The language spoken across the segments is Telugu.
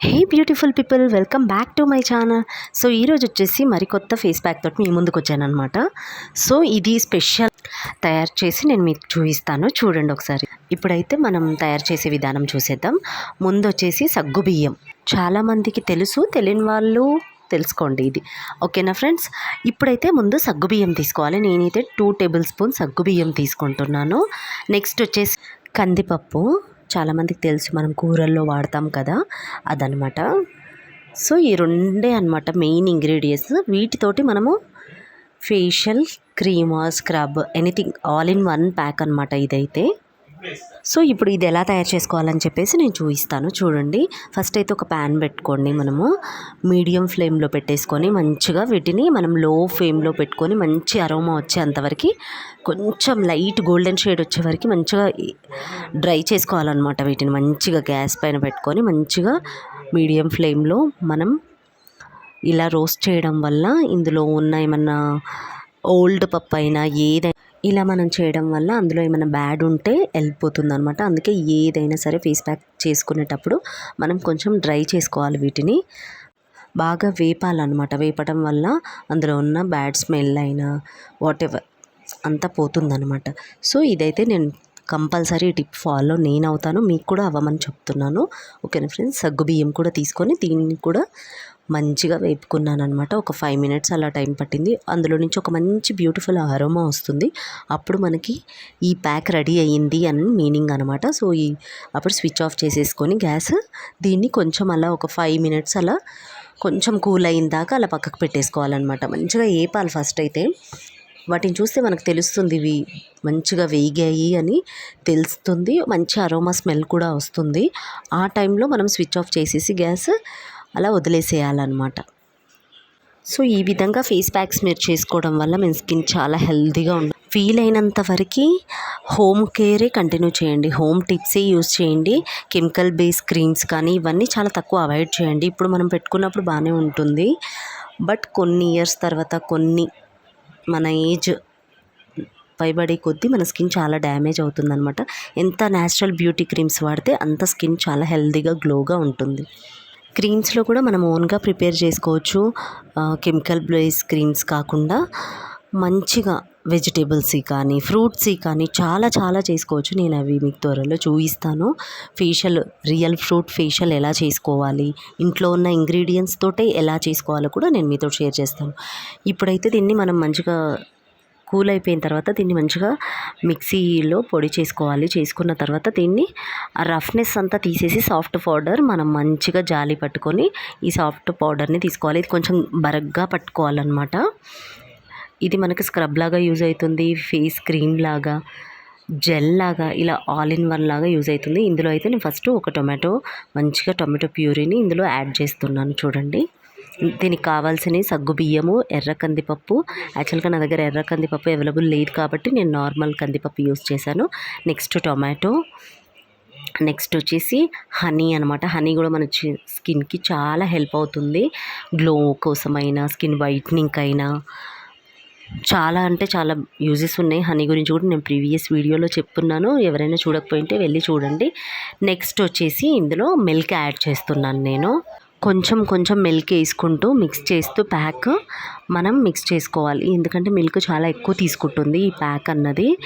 Hey beautiful people welcome back to my channel so ఈరోజు వచ్చేసి మరికొత్త ఫేస్ ప్యాక్ తోటి మీ ముందుకు వచ్చానమాట సో ఇది స్పెషల్ తయారు చేసి నేను మీకు చూపిస్తాను. చూడండి ఒకసారి. ఇప్పుడైతే మనం తయారు చేసే విధానం చూసేద్దాం. ముందు వచ్చేసి సగ్గుబియ్యం చాలామందికి తెలుసు తెలియని వాళ్ళు తెలుసుకోండి ఇది. ఓకేనా ఫ్రెండ్స్ ఇప్పుడైతే ముందు సగ్గుబియ్యం తీసుకోవాలి. నేనైతే టూ టేబుల్ స్పూన్ సగ్గుబియ్యం తీసుకుంటున్నాను. నెక్స్ట్ వచ్చేసి కందిపప్పు చాలామందికి తెలుసు మనం కూరల్లో వాడతాం కదా అదనమాట సో ఈ రెండే అనమాట మెయిన్ ఇంగ్రీడియంట్స్. వీటితోటి మనము facial cream scrub anything all in one pack అనమాట ఇదైతే. సో ఇప్పుడు ఇది ఎలా తయారు చేసుకోవాలని చెప్పేసి నేను చూపిస్తాను. చూడండి. ఫస్ట్ అయితే ఒక ప్యాన్ పెట్టుకోండి మనము. మీడియం ఫ్లేమ్లో పెట్టేసుకొని మంచిగా వీటిని మనం లో ఫ్లేమ్లో పెట్టుకొని మంచి అరోమా వచ్చేంతవరకు కొంచెం లైట్ గోల్డెన్ షేడ్ వచ్చే వరకు మంచిగా డ్రై చేసుకోవాలన్నమాట వీటిని. మంచిగా గ్యాస్ పైన పెట్టుకొని మంచిగా మీడియం ఫ్లేమ్లో మనం ఇలా రోస్ట్ చేయడం వల్ల ఇందులో ఉన్న ఏమన్నా ఓల్డ్ పప్పు అయినా ఏదైనా ఇలా మనం చేయడం వల్ల అందులో ఏమైనా బ్యాడ్ ఉంటే వెళ్ళిపోతుంది అనమాట అందుకే ఏదైనా సరే ఫేస్ ప్యాక్ చేసుకునేటప్పుడు మనం కొంచెం డ్రై చేసుకోవాలి వీటిని. బాగా వేపాలన్నమాట. వేపడం వల్ల అందులో ఉన్న బ్యాడ్ స్మెల్ అయినా వాట్ ఎవర్ అంతా పోతుందన్నమాట. సో ఇదైతే నేను కంపల్సరీ టిప్ ఫాలో నేను అవుతాను మీకు కూడా అవ్వమని చెప్తున్నాను. ఓకేనా ఫ్రెండ్స్? సగ్గు బియ్యం కూడా తీసుకొని దీన్ని కూడా మంచిగా వేపుకున్నాను అనమాట ఒక ఫైవ్ మినిట్స్ అలా టైం పట్టింది. అందులో నుంచి ఒక మంచి బ్యూటిఫుల్ అరోమా వస్తుంది. అప్పుడు మనకి ఈ ప్యాక్ రెడీ అయ్యింది అని మీనింగ్ అనమాట సో ఈ అప్పుడు స్విచ్ ఆఫ్ చేసేసుకొని గ్యాస్ దీన్ని కొంచెం అలా ఒక ఫైవ్ మినిట్స్ అలా కొంచెం కూల్ అయిన దాకా అలా పక్కకు పెట్టేసుకోవాలన్నమాట. మంచిగా ఏపాలి ఫస్ట్ అయితే. వాటిని చూస్తే మనకు తెలుస్తుంది ఇవి మంచిగా వేగాయి అని తెలుస్తుంది. మంచి అరోమా స్మెల్ కూడా వస్తుంది. ఆ టైంలో మనం స్విచ్ ఆఫ్ చేసేసి గ్యాస్ అలా వదిలేసేయాలన్నమాట. సో ఈ విధంగా ఫేస్ ప్యాక్స్ మీరు చేసుకోవడం వల్ల మీ స్కిన్ చాలా హెల్తీగా ఉంటుంది ఫీల్ అయినంత వరకు హోమ్ కేరే కంటిన్యూ చేయండి. హోమ్ టిప్సే యూస్ చేయండి. కెమికల్ బేస్ క్రీమ్స్ కానీ ఇవన్నీ చాలా తక్కువ అవాయిడ్ చేయండి. ఇప్పుడు మనం పెట్టుకున్నప్పుడు బాగానే ఉంటుంది. బట్ కొన్ని ఇయర్స్ తర్వాత కొన్ని మన ఏజ్ పైబడే కొద్దీ మన స్కిన్ చాలా డ్యామేజ్ అవుతుందన్నమాట. ఎంత న్యాచురల్ బ్యూటీ క్రీమ్స్ వాడితే అంత స్కిన్ చాలా హెల్తీగా గ్లోగా ఉంటుంది. క్రీమ్స్లో కూడా మనం ఓన్గా ప్రిపేర్ చేసుకోవచ్చు. కెమికల్ బేస్ క్రీమ్స్ కాకుండా మంచిగా వెజిటేబుల్స్ కానీ ఫ్రూట్స్ కానీ చాలా చాలా చేసుకోవచ్చు. నేను అవి మీకు త్వరలో చూపిస్తాను. ఫేషియల్ రియల్ ఫ్రూట్ ఫేషియల్ ఎలా చేసుకోవాలి ఇంట్లో ఉన్న ఇంగ్రీడియంట్స్ తోటే ఎలా చేసుకోవాలో కూడా నేను మీతో షేర్ చేస్తాను. ఇప్పుడైతే దీన్ని మనం మంచిగా కూల్ అయిపోయిన తర్వాత దీన్ని మంచిగా మిక్సీలో పొడి చేసుకోవాలి. చేసుకున్న తర్వాత దీన్ని ఆ రఫ్నెస్ అంతా తీసేసి సాఫ్ట్ పౌడర్ మనం మంచిగా జాలి పట్టుకొని ఈ సాఫ్ట్ పౌడర్ని తీసుకోవాలి. ఇది కొంచెం బరగ్గా పట్టుకోవాలన్నమాట. ఇది మనకి స్క్రబ్ లాగా యూజ్ అవుతుంది ఫేస్ క్రీమ్ లాగా జెల్ లాగా ఇలా ఆల్ ఇన్ వన్ లాగా యూజ్ అవుతుంది. ఇందులో అయితే నేను ఫస్ట్ ఒక టొమాటో మంచిగా టొమాటో ప్యూరీని ఇందులో యాడ్ చేస్తున్నాను చూడండి. దీనికి కావాల్సిన సగ్గు బియ్యము ఎర్ర కందిపప్పు. యాక్చువల్గా నా దగ్గర ఎర్ర కందిపప్పు అవైలబుల్ లేదు కాబట్టి నేను నార్మల్ కందిపప్పు యూస్ చేశాను. నెక్స్ట్ టొమాటో నెక్స్ట్ వచ్చేసి హనీ అనమాట హనీ కూడా మన స్కిన్కి చాలా హెల్ప్ అవుతుంది. గ్లో కోసమైనా స్కిన్ వైట్నింగ్ అయినా చాలా అంటే చాలా యూజెస్ ఉన్నాయి. హనీ గురించి కూడా నేను ప్రీవియస్ వీడియోలో చెప్తున్నాను. ఎవరైనా చూడకపోయింటే వెళ్ళి చూడండి. నెక్స్ట్ వచ్చేసి ఇందులో మిల్క్ యాడ్ చేస్తున్నాను నేను. కొంచెం కొంచెం మిల్క్ వేసుకుంటూ మిక్స్ చేస్తూ ప్యాక్ మనం మిక్స్ చేసుకోవాలి. ఎందుకంటే మిల్క్ చాలా ఎక్కువ తీసుకుంటుంది ఈ ప్యాక్ అన్నది.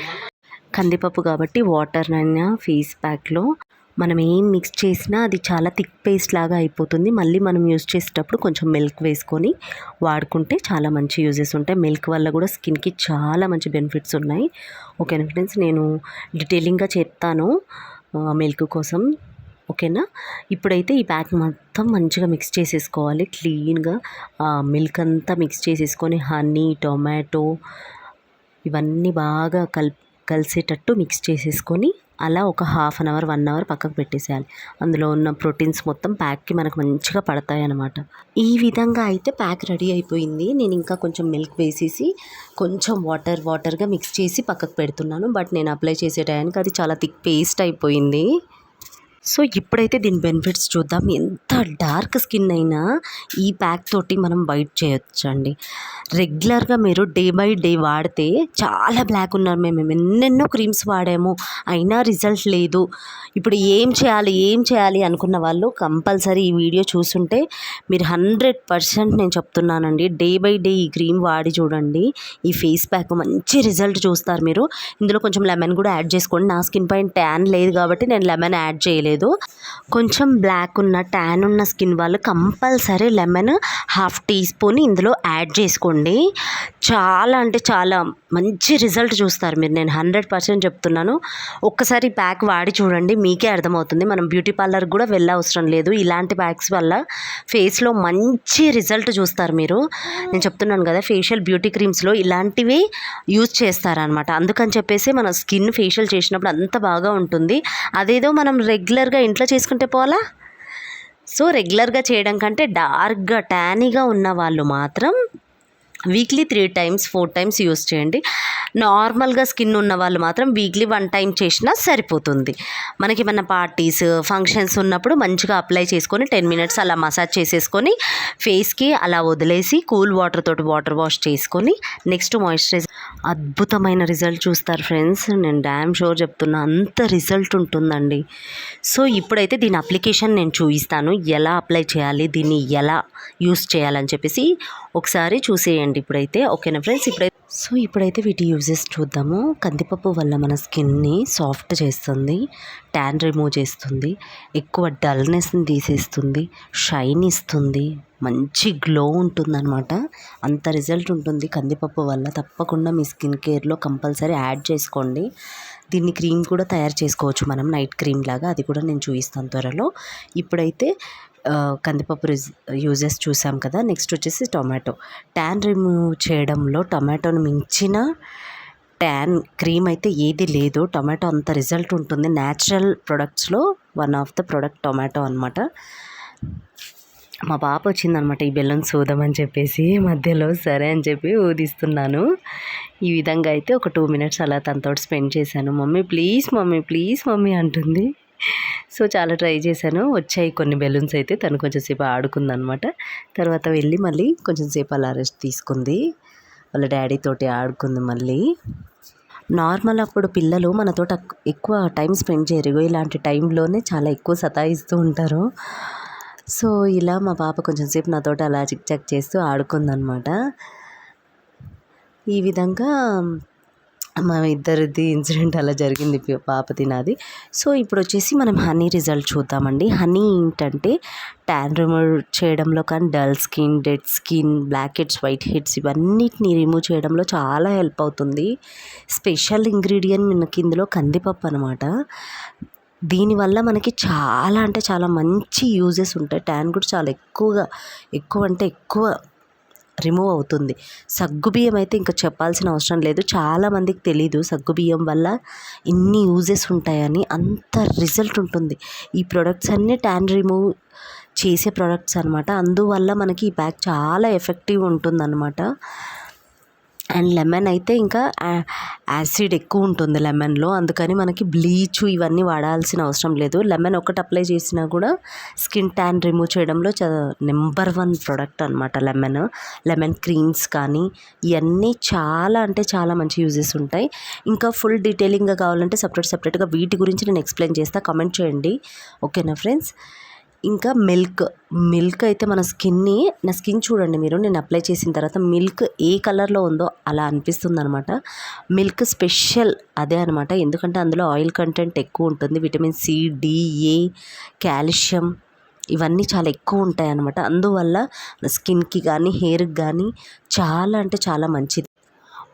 కందిపప్పు కాబట్టి వాటర్ అయినా ఫేస్ ప్యాక్లో మనం ఏం మిక్స్ చేసినా అది చాలా థిక్ పేస్ట్ లాగా అయిపోతుంది. మళ్ళీ మనం యూజ్ చేసేటప్పుడు కొంచెం మిల్క్ వేసుకొని వాడుకుంటే చాలా మంచి యూజెస్ ఉంటాయి. మిల్క్ వల్ల కూడా స్కిన్కి చాలా మంచి బెనిఫిట్స్ ఉన్నాయి. ఓకేనా ఫ్రెండ్స్ నేను డీటెయిలింగ్గా చెప్తాను మిల్క్ కోసం. ఓకేనా ఇప్పుడైతే ఈ ప్యాక్ మొత్తం మంచిగా మిక్స్ చేసేసుకోవాలి. క్లీన్గా మిల్క్ అంతా మిక్స్ చేసేసుకొని హనీ టొమాటో ఇవన్నీ బాగా కల్ కలిసేటట్టు మిక్స్ చేసేసుకొని అలా ఒక half an hour one hour పక్కకు పెట్టేసేయాలి. అందులో ఉన్న ప్రోటీన్స్ మొత్తం ప్యాక్కి మనకు మంచిగా పడతాయి అనమాట ఈ విధంగా అయితే ప్యాక్ రెడీ అయిపోయింది. నేను ఇంకా కొంచెం మిల్క్ వేసేసి కొంచెం వాటర్ వాటర్గా మిక్స్ చేసి పక్కకు పెడుతున్నాను. బట్ నేను అప్లై చేసే టైంకి అది చాలా థిక్ పేస్ట్ అయిపోయింది. సో ఇప్పుడైతే దీని బెనిఫిట్స్ చూద్దాం. ఎంత డార్క్ స్కిన్ అయినా ఈ ప్యాక్ తోటి మనం వైట్ చేయొచ్చు అండి రెగ్యులర్గా మీరు డే బై డే వాడితే చాలా బ్లాక్ ఉన్నారు మేము. ఎన్నెన్నో క్రీమ్స్ వాడాము. అయినా రిజల్ట్ లేదు. ఇప్పుడు ఏం చేయాలి ఏం చేయాలి అనుకున్న వాళ్ళు కంపల్సరీ ఈ వీడియో చూసుంటే మీరు హండ్రెడ్ పర్సెంట్ నేను చెప్తున్నానండి. డే బై డే ఈ క్రీమ్ వాడి చూడండి. ఈ ఫేస్ ప్యాక్ మంచి రిజల్ట్ చూస్తారు మీరు. ఇందులో కొంచెం లెమన్ కూడా యాడ్ చేసుకోండి. నా స్కిన్ పైన ట్యాన్ లేదు కాబట్టి నేను లెమన్ యాడ్ చేయలేదు. కొంచెం బ్లాక్ ఉన్న ట్యాన్ ఉన్న స్కిన్ వాళ్ళు compulsory lemon half teaspoon ఇందులో యాడ్ చేసుకోండి. చాలా అంటే చాలా మంచి రిజల్ట్ చూస్తారు మీరు. నేను హండ్రెడ్ పర్సెంట్ చెప్తున్నాను. ఒక్కసారి ప్యాక్ వాడి చూడండి మీకే అర్థమవుతుంది. మనం బ్యూటీ పార్లర్ కూడా వెళ్ళవసరం లేదు. ఇలాంటి ప్యాక్స్ వల్ల ఫేస్లో మంచి రిజల్ట్ చూస్తారు మీరు. నేను చెప్తున్నాను కదా ఫేషియల్ బ్యూటీ క్రీమ్స్లో ఇలాంటివి యూజ్ చేస్తారనమాట అందుకని చెప్పేసి మన స్కిన్ ఫేషియల్ చేసినప్పుడు అంత బాగా ఉంటుంది. అదేదో మనం రెగ్యులర్గా ఇంట్లో చేసుకుంటే పోలా సో రెగ్యులర్గా చేయడం కంటే డార్క్గా ట్యానీగా ఉన్న వాళ్ళు మాత్రం weekly three times four times use చేయండి. నార్మల్గా స్కిన్ ఉన్న వాళ్ళు మాత్రం వీక్లీ వన్ టైం చేసినా సరిపోతుంది. మనకి మన పార్టీస్ ఫంక్షన్స్ ఉన్నప్పుడు మంచిగా అప్లై చేసుకొని టెన్ మినిట్స్ అలా మసాజ్ చేసేసుకొని ఫేస్కి అలా వదిలేసి కూల్ వాటర్ తోటి వాటర్ వాష్ చేసుకొని నెక్స్ట్ మాయిశ్చరైజ్ అద్భుతమైన రిజల్ట్ చూస్తారు ఫ్రెండ్స్. నేను డ్యామ్ షోర్ చెప్తున్నా అంత రిజల్ట్ ఉంటుందండి. సో ఇప్పుడైతే దీని అప్లికేషన్ నేను చూపిస్తాను ఎలా అప్లై చేయాలి దీన్ని ఎలా యూస్ చేయాలని చెప్పేసి ఒకసారి చూసేయండి ఇప్పుడైతే. ఓకేనా ఫ్రెండ్స్? ఇప్పుడైతే సో ఇప్పుడైతే వీటి యూజెస్ చూద్దాము. కందిపప్పు వల్ల మన స్కిన్ని సాఫ్ట్ చేస్తుంది ట్యాన్ రిమూవ్ చేస్తుంది ఎక్కువ డల్నెస్ని తీసేస్తుంది షైన్ ఇస్తుంది మంచి గ్లో ఉంటుందన్నమాట. అంత రిజల్ట్ ఉంటుంది కందిపప్పు వల్ల. తప్పకుండా మీ స్కిన్ కేర్లో కంపల్సరీ యాడ్ చేసుకోండి. దీన్ని క్రీమ్ కూడా తయారు చేసుకోవచ్చు మనం నైట్ క్రీమ్ లాగా. అది కూడా నేను చూపిస్తాను త్వరలో. ఇప్పుడైతే కందిపప్పు యూజెస్ చూసాం కదా నెక్స్ట్ వచ్చేసి టొమాటో. ట్యాన్ రిమూవ్ చేయడంలో టొమాటోను మించిన ట్యాన్ క్రీమ్ అయితే ఏది లేదు. టొమాటో అంత రిజల్ట్ ఉంటుంది. Natural ప్రొడక్ట్స్లో one of the product tomato అనమాట మా పాప వచ్చిందనమాట ఈ బెలూన్స్ ఊదమని చెప్పేసి మధ్యలో సరే అని చెప్పి ఊదిస్తున్నాను. ఈ విధంగా అయితే ఒక టూ మినిట్స్ అలా తనతో స్పెండ్ చేశాను. Mummy please mummy please mummy అంటుంది. సో చాలా ట్రై చేశాను. వచ్చాయి కొన్ని బెలూన్స్ అయితే. తను కొంచెం సేపు ఆడుకుందనమాట. తర్వాత వెళ్ళి మళ్ళీ కొంచెంసేపు అలా రెస్ట్ తీసుకుంది. వాళ్ళ డాడీ తోటి ఆడుకుంది మళ్ళీ. నార్మల్ అప్పుడు పిల్లలు మనతో ఎక్కువ టైం స్పెండ్ చేయరు. ఇలాంటి టైంలోనే చాలా ఎక్కువ సతాయిస్తూ ఉంటారు. సో ఇలా మా పాప కొంచెంసేపు నాతో అలా చిక్ చాక్ చేస్తూ ఆడుకుందనమాట. ఈ విధంగా మా ఇద్దరిది ఇన్సిడెంట్ అలా జరిగింది పాపది నాది. సో ఇప్పుడు వచ్చేసి మనం హనీ రిజల్ట్ చూద్దామండి. హనీ ఏంటంటే ట్యాన్ రిమూవ్ చేయడంలో కానీ dull skin dead skin blackheads whiteheads ఇవన్నిటిని రిమూవ్ చేయడంలో చాలా హెల్ప్ అవుతుంది. స్పెషల్ ఇంగ్రీడియంట్ మనకి ఇందులో కందిపప్పు అనమాట దీనివల్ల మనకి చాలా అంటే చాలా మంచి యూజెస్ ఉంటాయి. ట్యాన్ కూడా చాలా ఎక్కువగా ఎక్కువ అంటే ఎక్కువ రిమూవ్ అవుతుంది. సగ్గుబియ్యం అయితే ఇంకా చెప్పాల్సిన అవసరం లేదు. చాలామందికి తెలీదు సగ్గుబియ్యం వల్ల ఇన్ని యూజెస్ ఉంటాయని. అంత రిజల్ట్ ఉంటుంది. ఈ ప్రొడక్ట్స్ అన్నీ ట్యాన్ రిమూవ్ చేసే ప్రొడక్ట్స్ అనమాట అందువల్ల మనకి ఈ ప్యాక్ చాలా ఎఫెక్టివ్ ఉంటుందన్నమాట. అండ్ లెమన్ అయితే ఇంకా యాసిడ్ ఎక్కువ ఉంటుంది లెమన్లో. అందుకని మనకి బ్లీచ్ ఇవన్నీ వాడాల్సిన అవసరం లేదు. లెమన్ ఒకటి అప్లై చేసినా కూడా స్కిన్ ట్యాన్ రిమూవ్ చేయడంలో చ నెంబర్ వన్ ప్రోడక్ట్ అనమాట లెమన్. లెమన్ క్రీమ్స్ కానీ ఇవన్నీ చాలా అంటే చాలా మంచి యూజెస్ ఉంటాయి. ఇంకా ఫుల్ డీటెయిలింగ్గా కావాలంటే సపరేట్ సపరేట్గా వీటి గురించి నేను ఎక్స్ప్లెయిన్ చేస్తా. కమెంట్ చేయండి. ఓకేనా ఫ్రెండ్స్? ఇంకా మిల్క్ మిల్క్ అయితే మన స్కిన్ని నా స్కిన్ చూడండి మీరు నేను అప్లై చేసిన తర్వాత మిల్క్ ఏ కలర్లో ఉందో అలా అనిపిస్తుంది అనమాట మిల్క్ స్పెషల్ అదే అనమాట ఎందుకంటే అందులో ఆయిల్ కంటెంట్ ఎక్కువ ఉంటుంది. విటమిన్ సి డిఏ కాల్షియం ఇవన్నీ చాలా ఎక్కువ ఉంటాయి అన్నమాట అందువల్ల స్కిన్కి కానీ హెయిర్కి కానీ చాలా అంటే చాలా మంచిది.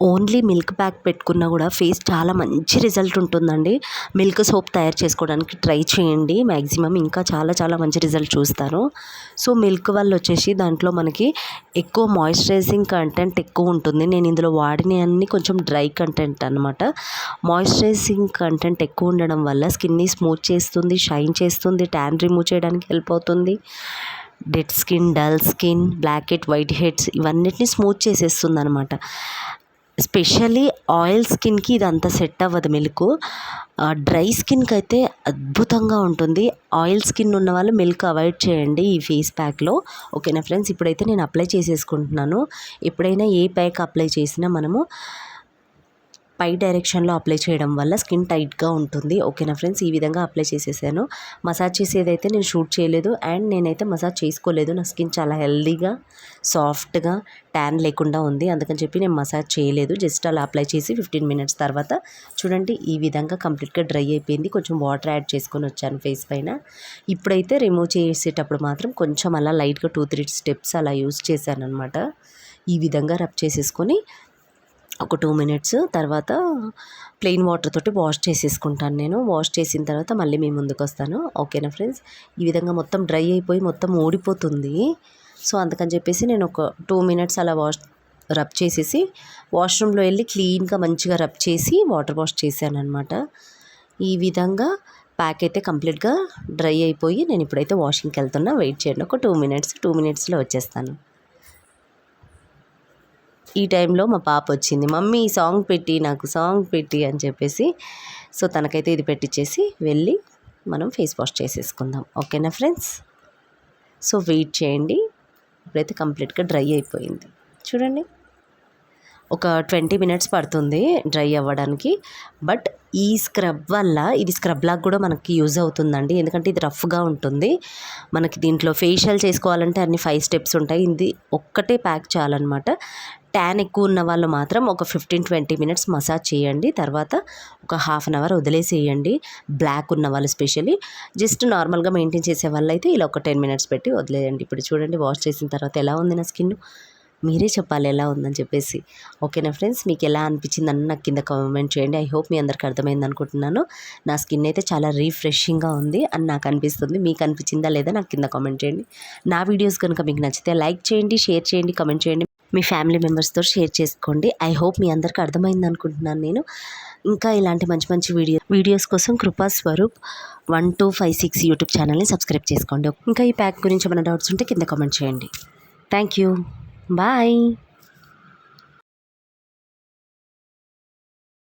ఓన్లీ మిల్క్ ప్యాక్ పెట్టుకున్నా కూడా ఫేస్ చాలా మంచి రిజల్ట్ ఉంటుందండి. మిల్క్ సోప్ తయారు చేసుకోవడానికి ట్రై చేయండి. మ్యాక్సిమం ఇంకా చాలా చాలా మంచి రిజల్ట్ చూస్తారు సో మిల్క్ వల్ల వచ్చేసి దాంట్లో మనకి ఎక్కువ మాయిశ్చరైజింగ్ కంటెంట్ ఎక్కువ ఉంటుంది. నేను ఇందులో వాడిన అన్ని కొంచెం డ్రై కంటెంట్ అనమాట మాయిశ్చరైజింగ్ కంటెంట్ ఎక్కువ ఉండడం వల్ల స్కిన్ని స్మూత్ చేస్తుంది షైన్ చేస్తుంది ట్యాన్ రిమూవ్ చేయడానికి హెల్ప్ అవుతుంది. Dead skin dull skin blackhead whiteheads ఇవన్నిటిని స్మూత్ చేసేస్తుంది అనమాట స్పెషల్లీ ఆయిల్ స్కిన్కి ఇది అంత సెట్ అవ్వదు మిల్క్. డ్రై స్కిన్కి అయితే అద్భుతంగా ఉంటుంది. ఆయిల్ స్కిన్ ఉన్న వాళ్ళు మిల్క్ అవాయిడ్ చేయండి ఈ ఫేస్ ప్యాక్లో. ఓకేనా ఫ్రెండ్స్? ఇప్పుడైతే నేను అప్లై చేసేసుకుంటున్నాను. ఎప్పుడైనా ఏ ప్యాక్ అప్లై చేసినా మనము పై డైరెక్షన్లో అప్లై చేయడం వల్ల స్కిన్ టైట్గా ఉంటుంది. ఓకేనా ఫ్రెండ్స్? ఈ విధంగా అప్లై చేసేసాను. మసాజ్ చేసేదైతే నేను షూట్ చేయలేదు. అండ్ నేనైతే మసాజ్ చేసుకోలేదు. నా స్కిన్ చాలా హెల్దీగా సాఫ్ట్గా ట్యాన్ లేకుండా ఉంది. అందుకని చెప్పి నేను మసాజ్ చేయలేదు. జస్ట్ అలా అప్లై చేసి ఫిఫ్టీన్ మినిట్స్ తర్వాత చూడండి ఈ విధంగా కంప్లీట్గా డ్రై అయిపోయింది. కొంచెం వాటర్ యాడ్ చేసుకొని వచ్చాను ఫేస్ పైన. ఇప్పుడైతే రిమూవ్ చేసేటప్పుడు మాత్రం కొంచెం అలా లైట్గా టూ త్రీ స్టెప్స్ అలా యూస్ చేశాను అనమాట ఈ విధంగా రబ్ చేసేసుకొని ఒక టూ మినిట్స్ తర్వాత ప్లెయిన్ వాటర్ తోటి వాష్ చేసేసుకుంటాను నేను. వాష్ చేసిన తర్వాత మళ్ళీ మీ ముందుకు వస్తాను. ఓకేనా ఫ్రెండ్స్? ఈ విధంగా మొత్తం డ్రై అయిపోయి మొత్తం ఊడిపోతుంది. సో అందుకని చెప్పేసి నేను ఒక టూ మినిట్స్ అలా వాష్ రబ్ చేసేసి వాష్రూమ్లో వెళ్ళి క్లీన్గా మంచిగా రబ్ చేసి వాటర్ వాష్ చేశాను అనమాట ఈ విధంగా ప్యాక్ అయితే కంప్లీట్గా డ్రై అయిపోయి నేను ఇప్పుడైతే వాషింగ్కి వెళ్తున్నా. వెయిట్ చేయండి. ఒక టూ మినిట్స్ టూ మినిట్స్లో వచ్చేస్తాను. ఈ టైంలో మా పాప వచ్చింది. మమ్మీ ఈ సాంగ్ పెట్టి నాకు సాంగ్ పెట్టి అని చెప్పేసి సో తనకైతే ఇది పెట్టించేసి వెళ్ళి మనం ఫేస్ వాష్ చేసేసుకుందాం. ఓకేనా ఫ్రెండ్స్? సో వెయిట్ చేయండి. ఇప్పుడైతే కంప్లీట్గా డ్రై అయిపోయింది. చూడండి. ఒక ట్వంటీ మినిట్స్ పడుతుంది డ్రై అవ్వడానికి. బట్ ఈ స్క్రబ్ వల్ల ఇది స్క్రబ్ లాగా కూడా మనకి యూజ్ అవుతుందండి. ఎందుకంటే ఇది రఫ్గా ఉంటుంది. మనకి దీంట్లో ఫేషియల్ చేసుకోవాలంటే అన్ని ఫైవ్ స్టెప్స్ ఉంటాయి. ఇది ఒక్కటే ప్యాక్ చాలన్నమాట. ట్యాన్ ఎక్కువ ఉన్న వాళ్ళు మాత్రం ఒక ఫిఫ్టీన్ ట్వంటీ మినిట్స్ మసాజ్ చేయండి. తర్వాత ఒక హాఫ్ అన్ అవర్ వదిలేసేయండి. బ్లాక్ ఉన్న వాళ్ళు స్పెషల్లీ జస్ట్ నార్మల్గా మెయింటైన్ చేసే వాళ్ళు అయితే ఇలా ఒక టెన్ మినిట్స్ పెట్టి వదిలేయండి. ఇప్పుడు చూడండి వాష్ చేసిన తర్వాత ఎలా ఉంది నా స్కిన్? మీరే చెప్పాలి ఎలా ఉందని చెప్పేసి. ఓకేనా ఫ్రెండ్స్? మీకు ఎలా అనిపించింది అని నాకు కింద కామెంట్ చేయండి. ఐ హోప్ మీ అందరికి అర్థమైంది అనుకుంటున్నాను. నా స్కిన్ అయితే చాలా రీఫ్రెషింగ్గా ఉంది అని నాకు అనిపిస్తుంది. మీకు అనిపించిందా లేదా నాకు కింద కామెంట్ చేయండి. నా వీడియోస్ కనుక మీకు నచ్చితే లైక్ చేయండి షేర్ చేయండి కామెంట్ చేయండి. మీ ఫ్యామిలీ మెంబర్స్తో షేర్ చేసుకోండి. ఐ హోప్ మీ అందరికీ అర్థమైంది అనుకుంటున్నాను నేను. ఇంకా ఇలాంటి మంచి మంచి వీడియో వీడియోస్ కోసం Krupa Swaroop one two five six YouTube ఛానల్ని సబ్స్క్రైబ్ చేసుకోండి. ఇంకా ఈ ప్యాక్ గురించి ఏమైనా డౌట్స్ ఉంటే కింద కామెంట్ చేయండి. Thank you. Bye!